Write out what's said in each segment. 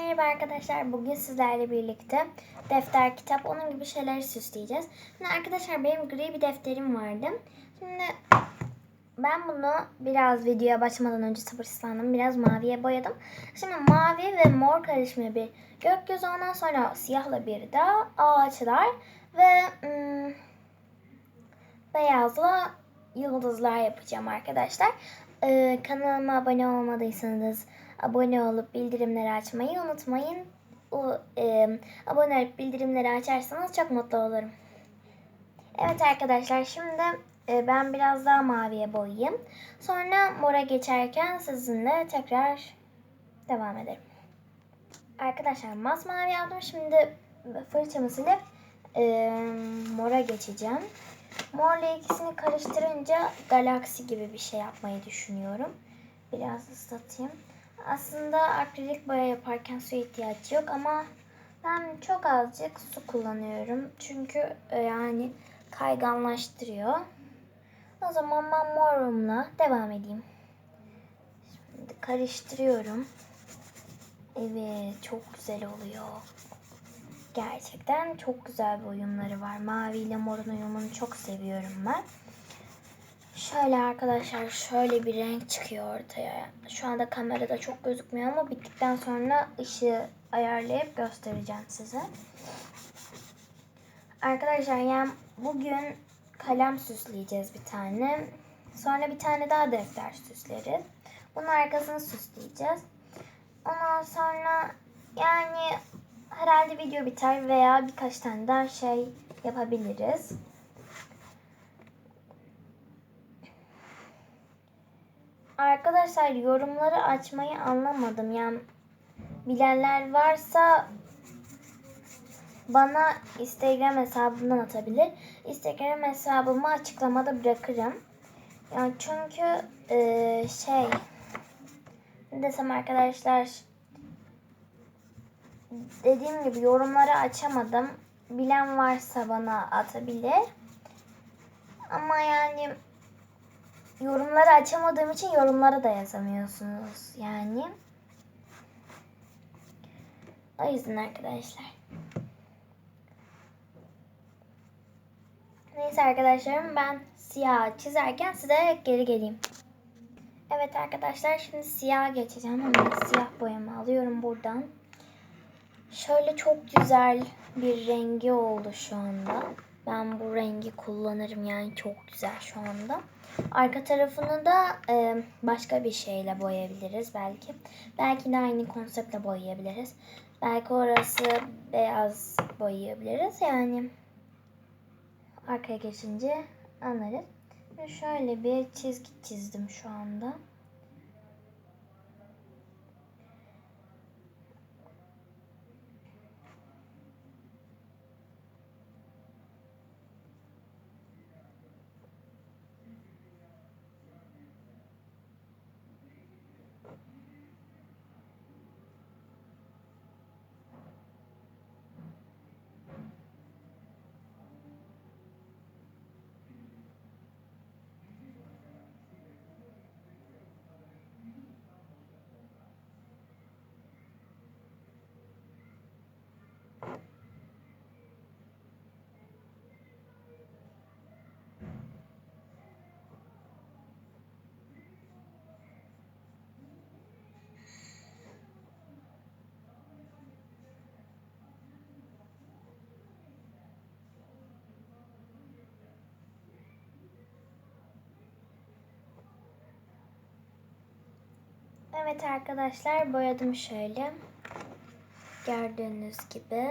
Merhaba arkadaşlar. Bugün sizlerle birlikte defter, kitap, onun gibi şeyleri süsleyeceğiz. Şimdi arkadaşlar benim gri bir defterim vardı. Şimdi ben bunu biraz videoya başlamadan önce sabırsızlandım. Biraz maviye boyadım. Şimdi mavi ve mor karışımı bir gökyüzü ondan sonra siyahla bir de ağaçlar ve ım, beyazla yıldızlar yapacağım arkadaşlar. Ee, kanalıma abone olmadıysanız abone olup bildirimleri açmayı unutmayın. O, e, abone olup bildirimleri açarsanız çok mutlu olurum. Evet arkadaşlar şimdi e, ben biraz daha maviye boyayayım. Sonra mora geçerken sizinle tekrar devam ederim. Arkadaşlar masmavi aldım. Şimdi fırçamı silip e, mora geçeceğim. Morla ikisini karıştırınca galaksi gibi bir şey yapmayı düşünüyorum. Biraz ıslatayım. Aslında akrilik boya yaparken su ihtiyacı yok ama ben çok azıcık su kullanıyorum. Çünkü e, yani kayganlaştırıyor. O zaman ben morumla devam edeyim. Şimdi karıştırıyorum. Evet çok güzel oluyor. Gerçekten çok güzel bir uyumları var. Mavi ile morun uyumunu çok seviyorum ben. Şöyle arkadaşlar şöyle bir renk çıkıyor ortaya. Şu anda kamerada çok gözükmüyor ama bittikten sonra ışığı ayarlayıp göstereceğim size. Arkadaşlar yani bugün kalem süsleyeceğiz bir tane. Sonra bir tane daha defter süsleriz. Bunun arkasını süsleyeceğiz. Ondan sonra yani herhalde video biter veya birkaç tane daha şey yapabiliriz. Arkadaşlar yorumları açmayı anlamadım. Yani bilenler varsa bana Instagram hesabından atabilir. Instagram hesabımı açıklamada bırakırım. Yani çünkü e, şey ne desem arkadaşlar dediğim gibi yorumları açamadım. Bilen varsa bana atabilir. Ama yani yorumları açamadığım için yorumlara da yazamıyorsunuz yani. O yüzden arkadaşlar. Neyse arkadaşlarım ben siyah çizerken size geri geleyim. Evet arkadaşlar şimdi siyah geçeceğim. Hemen siyah boyamı alıyorum buradan. Şöyle çok güzel bir rengi oldu şu anda. Ben bu rengi kullanırım yani çok güzel şu anda. Arka tarafını da e, başka bir şeyle boyayabiliriz belki. Belki de aynı konseptle boyayabiliriz. Belki orası beyaz boyayabiliriz. Yani arkaya geçince anlarız. Şöyle bir çizgi çizdim şu anda. Evet arkadaşlar boyadım şöyle. Gördüğünüz gibi.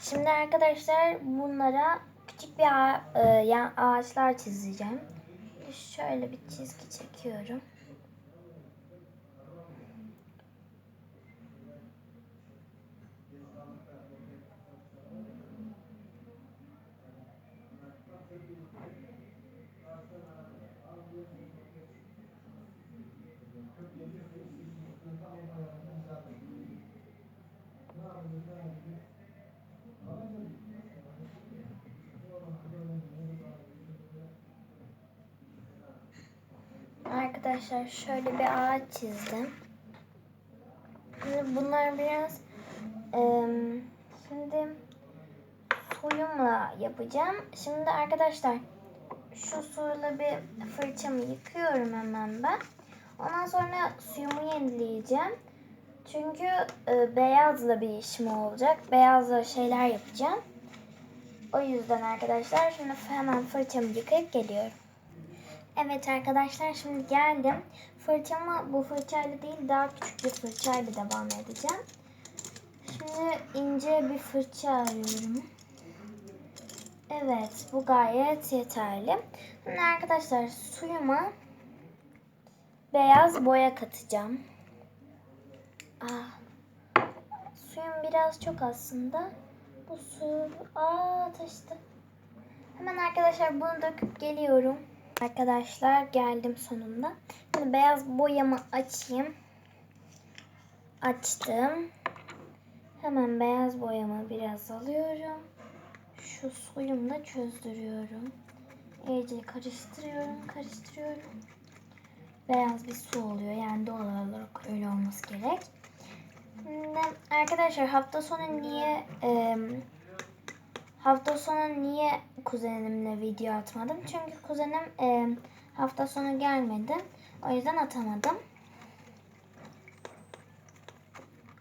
Şimdi arkadaşlar bunlara küçük bir e, ağaçlar çizeceğim. Şöyle bir çizgi çekiyorum. Arkadaşlar şöyle bir ağaç çizdim. Şimdi bunlar biraz em, şimdi suyumla yapacağım. Şimdi arkadaşlar şu suyla bir fırçamı yıkıyorum hemen ben. Ondan sonra suyumu yenileyeceğim. Çünkü e, beyazla bir işim olacak. Beyazla şeyler yapacağım. O yüzden arkadaşlar şimdi hemen fırçamı yıkayıp geliyorum. Evet arkadaşlar şimdi geldim. Fırçamı bu fırçayla değil daha küçük bir fırçayla devam edeceğim. Şimdi ince bir fırça arıyorum. Evet bu gayet yeterli. Şimdi arkadaşlar suyuma beyaz boya katacağım. Ah, suyum biraz çok aslında. Bu su aa taştı. Hemen arkadaşlar bunu döküp geliyorum. Arkadaşlar geldim sonunda. Şimdi beyaz boyamı açayım. Açtım. Hemen beyaz boyamı biraz alıyorum. Şu suyumla çözdürüyorum. İyice karıştırıyorum, karıştırıyorum. Beyaz bir su oluyor. Yani doğal olarak öyle olması gerek. Arkadaşlar hafta sonu niye e, hafta sonu niye kuzenimle video atmadım? Çünkü kuzenim e, hafta sonu gelmedi. O yüzden atamadım.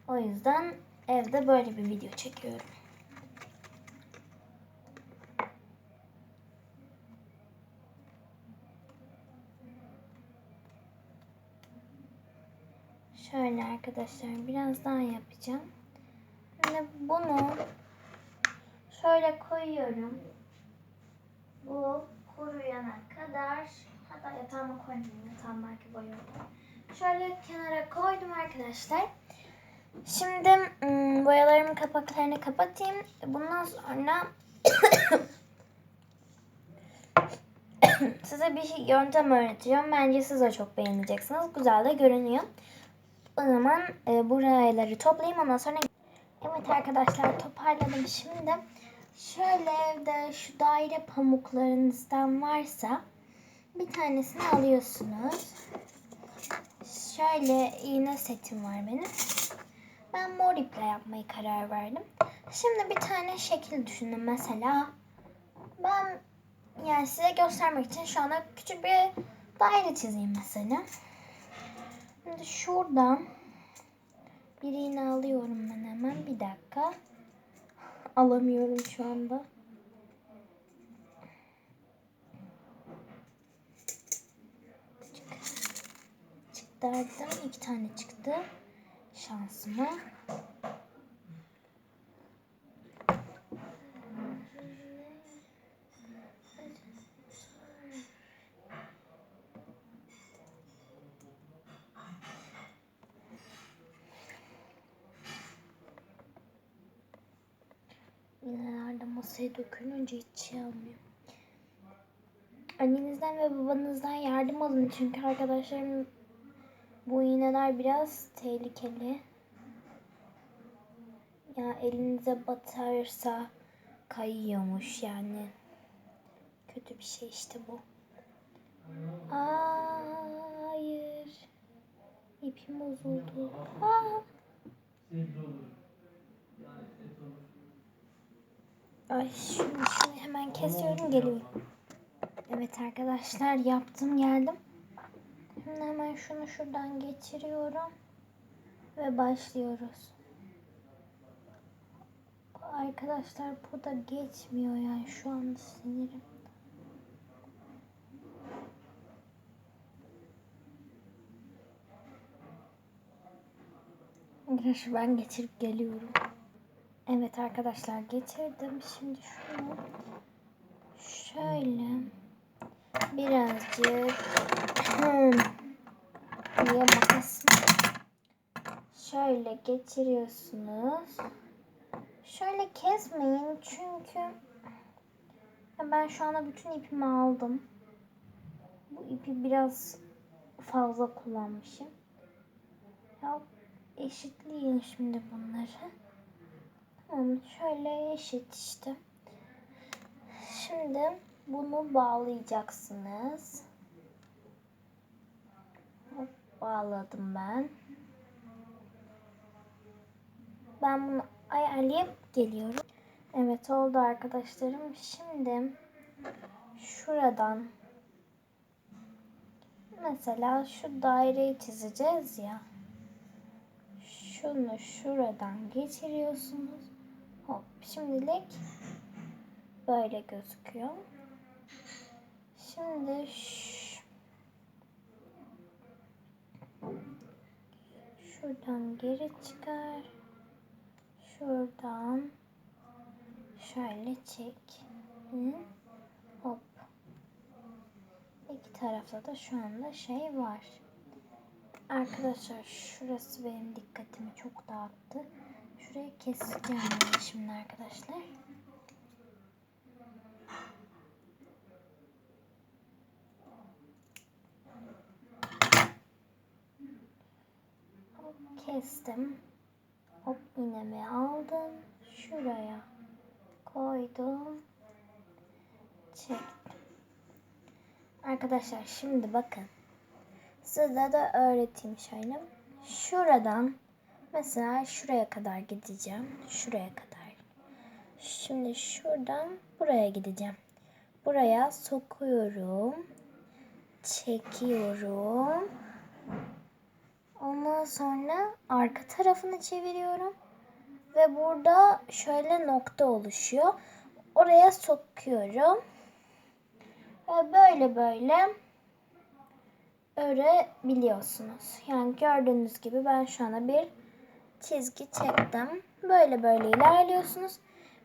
O yüzden evde böyle bir video çekiyorum. Şöyle arkadaşlar biraz daha yapacağım. Şimdi bunu şöyle koyuyorum. Bu kuruyana kadar hatta yatağıma koymayayım. Yatağım belki boyuyor. Şöyle kenara koydum arkadaşlar. Şimdi ım, boyalarımın kapaklarını kapatayım. Bundan sonra size bir şey, yöntem öğreteceğim. Bence siz de çok beğeneceksiniz. Güzel de görünüyor. O zaman e, buraları toplayayım ondan sonra Evet arkadaşlar toparladım şimdi. Şöyle evde şu daire pamuklarınızdan varsa bir tanesini alıyorsunuz. Şöyle iğne setim var benim. Ben mor iple yapmayı karar verdim. Şimdi bir tane şekil düşündüm mesela. Ben yani size göstermek için şu anda küçük bir daire çizeyim mesela. Şimdi şuradan bir iğne alıyorum ben hemen. Bir dakika. Alamıyorum şu anda. Çıktı aradan iki tane çıktı. Şansıma. Masaya dökülünce hiç şey olmuyor. Annenizden ve babanızdan yardım alın çünkü arkadaşlarım bu iğneler biraz tehlikeli. Ya elinize batarsa kayıyormuş yani. Kötü bir şey işte bu. Hayır. İpim bozuldu. Aa. Ay şunu, şunu hemen kesiyorum geliyorum. Evet arkadaşlar yaptım geldim. Şimdi hemen şunu şuradan geçiriyorum. Ve başlıyoruz. Arkadaşlar bu da geçmiyor yani şu anda sinirim. Arkadaşlar ben geçirip geliyorum. Evet arkadaşlar getirdim. Şimdi şunu şöyle birazcık niye makas şöyle geçiriyorsunuz. Şöyle kesmeyin çünkü ben şu anda bütün ipimi aldım. Bu ipi biraz fazla kullanmışım. Ya eşitleyin şimdi bunları. Tamam şöyle eşit işte. Şimdi bunu bağlayacaksınız. Hop, bağladım ben. Ben bunu ayarlayıp geliyorum. Evet oldu arkadaşlarım. Şimdi şuradan mesela şu daireyi çizeceğiz ya. Şunu şuradan geçiriyorsunuz. Hop şimdilik böyle gözüküyor. Şimdi şuradan geri çıkar. Şuradan şöyle çek. Hop. İki tarafta da şu anda şey var. Arkadaşlar şurası benim dikkatimi çok dağıttı. Şurayı keseceğim şimdi arkadaşlar. Kestim. Hop iğnemi aldım. Şuraya koydum. Çektim. Arkadaşlar şimdi bakın. Size de öğreteyim şöyle. Şuradan mesela şuraya kadar gideceğim. Şuraya kadar. Şimdi şuradan buraya gideceğim. Buraya sokuyorum. Çekiyorum. Ondan sonra arka tarafını çeviriyorum. Ve burada şöyle nokta oluşuyor. Oraya sokuyorum. Ve böyle böyle örebiliyorsunuz. Yani gördüğünüz gibi ben şu anda bir çizgi çektim. Böyle böyle ilerliyorsunuz.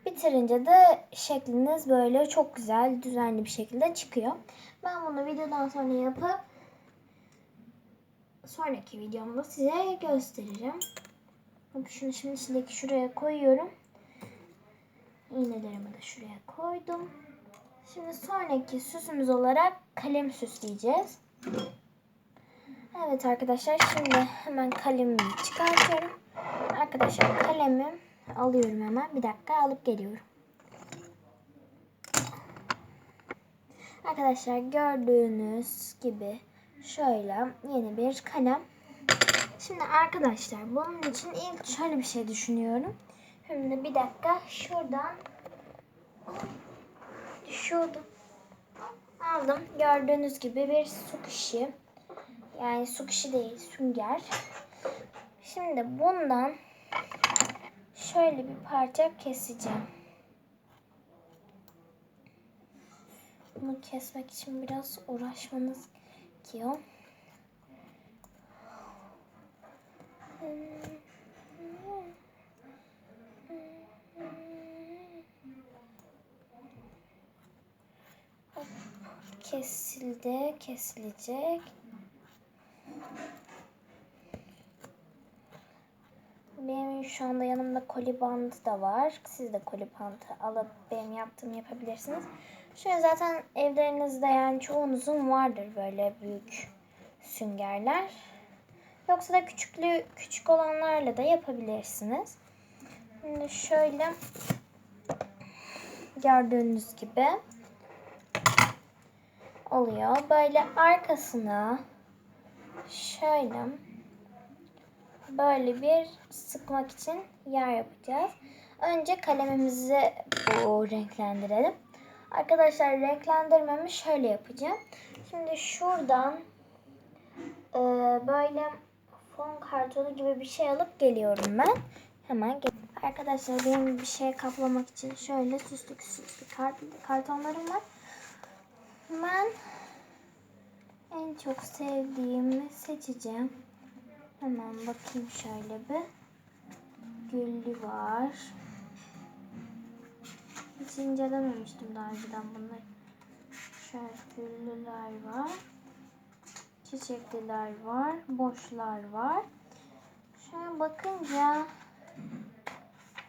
Bitirince de şekliniz böyle çok güzel, düzenli bir şekilde çıkıyor. Ben bunu videodan sonra yapıp sonraki videomda size göstereceğim. Şunu şimdi şimdiki şuraya koyuyorum. İğnelerimi de şuraya koydum. Şimdi sonraki süsümüz olarak kalem süsleyeceğiz. Evet arkadaşlar şimdi hemen kalemimi çıkartıyorum. Arkadaşlar kalemimi alıyorum hemen. Bir dakika alıp geliyorum. Arkadaşlar gördüğünüz gibi şöyle yeni bir kalem. Şimdi arkadaşlar bunun için ilk şöyle bir şey düşünüyorum. Şimdi bir dakika şuradan düşüyordum. Aldım. Gördüğünüz gibi bir su kişi. Yani su kişi değil sünger. Şimdi bundan şöyle bir parça keseceğim. Bunu kesmek için biraz uğraşmanız gerekiyor. Kesildi, kesilecek. Benim şu anda yanımda koli bandı da var. Siz de koli bandı alıp benim yaptığımı yapabilirsiniz. Şöyle zaten evlerinizde yani çoğunuzun vardır böyle büyük süngerler. Yoksa da küçüklü küçük olanlarla da yapabilirsiniz. Şimdi şöyle gördüğünüz gibi oluyor. Böyle arkasına şöyle böyle bir sıkmak için yer yapacağız. Önce kalemimizi bu renklendirelim. Arkadaşlar renklendirmemi şöyle yapacağım. Şimdi şuradan e, böyle fon kartonu gibi bir şey alıp geliyorum ben. Hemen gel Arkadaşlar benim bir şey kaplamak için şöyle süslü süslü kart kartonlarım var. Ben en çok sevdiğimi seçeceğim. Hemen bakayım şöyle bir. Güllü var. Hiç incelememiştim daha önceden bunları. Şöyle güllüler var. Çiçekliler var. Boşlar var. Şöyle bakınca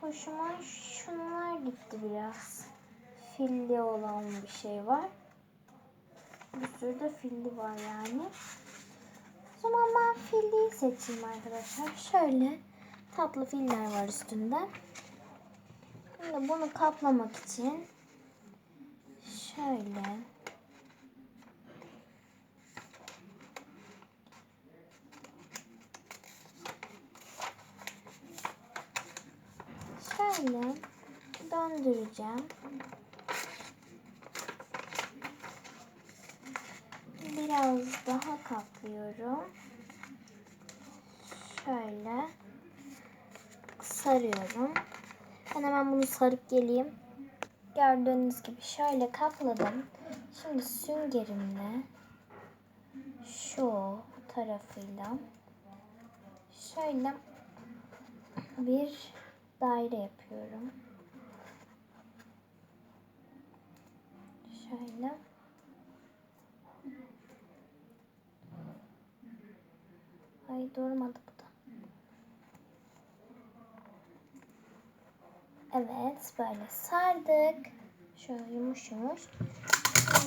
hoşuma şunlar gitti biraz. Filli olan bir şey var. Bir sürü de filli var yani. O zaman ben filliyi seçeyim arkadaşlar. Şöyle tatlı filler var üstünde. Şimdi bunu kaplamak için şöyle şöyle döndüreceğim. Biraz daha katlıyorum. Şöyle sarıyorum. Ben hemen bunu sarıp geleyim. Gördüğünüz gibi şöyle kapladım. Şimdi süngerimle şu tarafıyla şöyle bir daire yapıyorum. Şöyle. Ay durmadı bu da. Evet böyle sardık. Şöyle yumuş yumuş.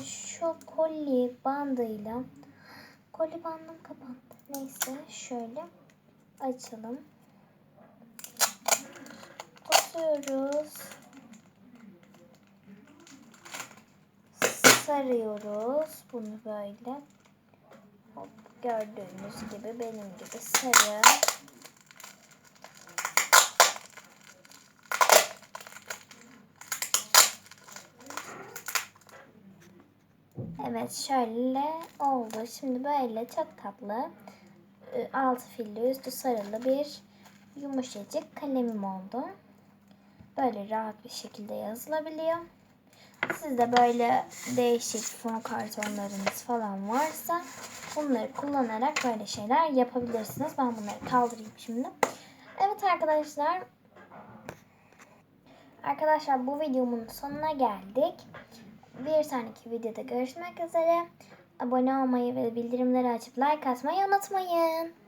Şu koli bandıyla koli bandım kapandı. Neyse şöyle açalım. Tutuyoruz. Sarıyoruz bunu böyle. Hop, gördüğünüz gibi benim gibi sarı. Evet şöyle oldu. Şimdi böyle çok tatlı e, altı filli üstü sarılı bir yumuşacık kalemim oldu. Böyle rahat bir şekilde yazılabiliyor. Siz de böyle değişik fon kartonlarınız falan varsa bunları kullanarak böyle şeyler yapabilirsiniz. Ben bunları kaldırayım şimdi. Evet arkadaşlar. Arkadaşlar bu videomun sonuna geldik. Bir sonraki videoda görüşmek üzere. Abone olmayı ve bildirimleri açıp like atmayı unutmayın.